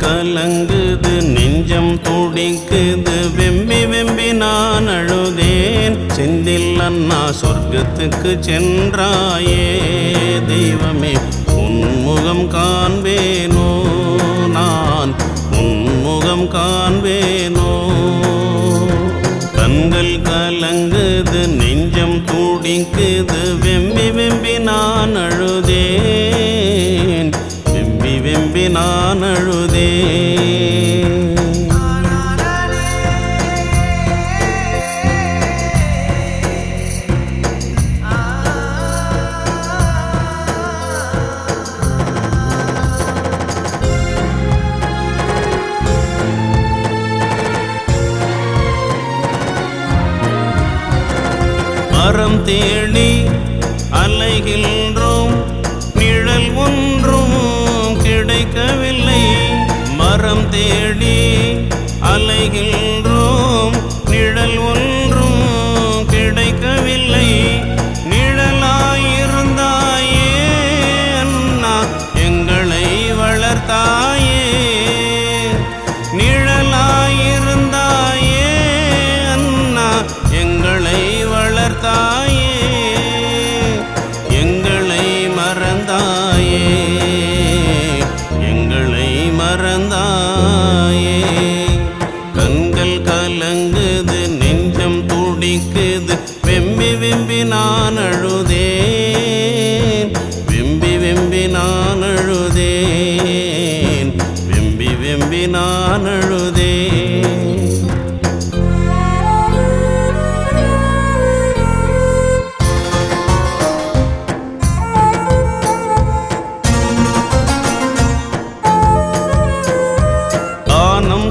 கலங்குது நெஞ்சம் துடிக்குது. வெம்பி வெம்பி நான் அழுதேன். செந்தில் அண்ணா சொர்க்கத்துக்கு சென்றாயே. தெய்வமே உன்முகம் காண்பேனோ? நான் உன்முகம் காண்பேனோ? கண்கள் கலங்குது நெஞ்சம் துடிக்குது. வெம்பி வெம்பி நான் அழுதேன். வெம்பி நான் அழுதே. மரம் தேடி அலைகின்றோம் தேடி அலைகின்றோம். நிழல் ஒன்றும் கிடைக்கவில்லை. நிழலாயிருந்தாயே அண்ணா எங்களை வளர்த்தா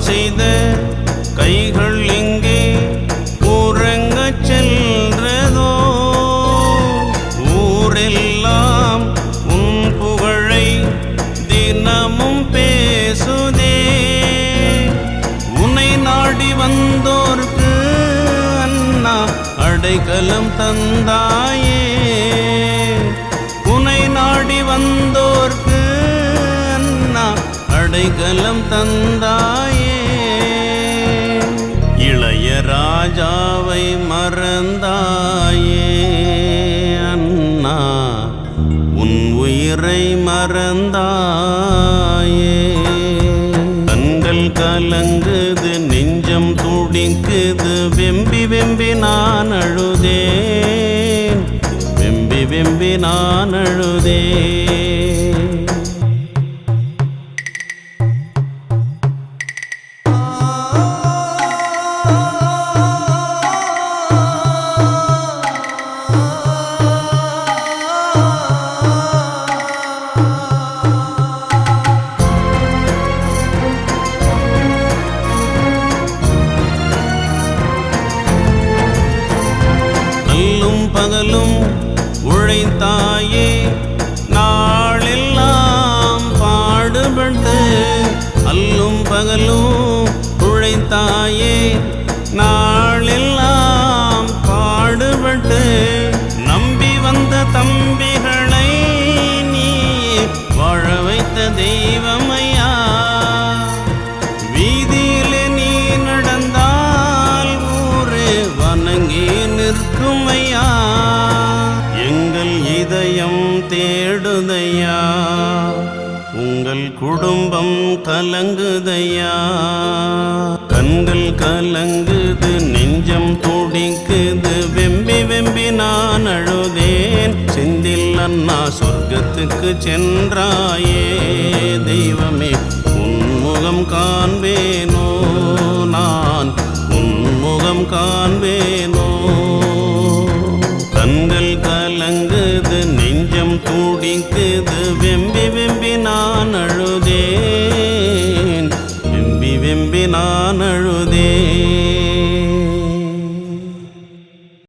செய்த கைகள் எங்கே ஊரங்க செல்றதோ ஊரெல்லாம் உன் புகழை தினமும் பேசுதே. உன்னை நாடி வந்தோர்க்கு அண்ணா அடைக்கலம் தந்தாயே. உன்னை நாடி வந்தோர்க்கு அண்ணா அடைக்கலம் தந்தாய் கலங்குது நெஞ்சம் துடிக்குது. வெம்பி வெம்பி நான் அழுதேன். வெம்பி வெம்பி நான் அழுதேன். பகலும் உழைத்தாயே. தேடுதையா? உங்கள் குடும்பம் கலங்குதையா கண்கள் கலங்குது நெஞ்சம் துடிக்குது வெம்பி வெம்பி நான் அழுதேன். செந்தில் அண்ணா சொர்க்கத்துக்கு சென்றாயே. தெய்வமே உன்முகம் காண்பேனோ நான்? உன்முகம் காண்பேனோ துடிக்குது. வெம்பி வெம்பினா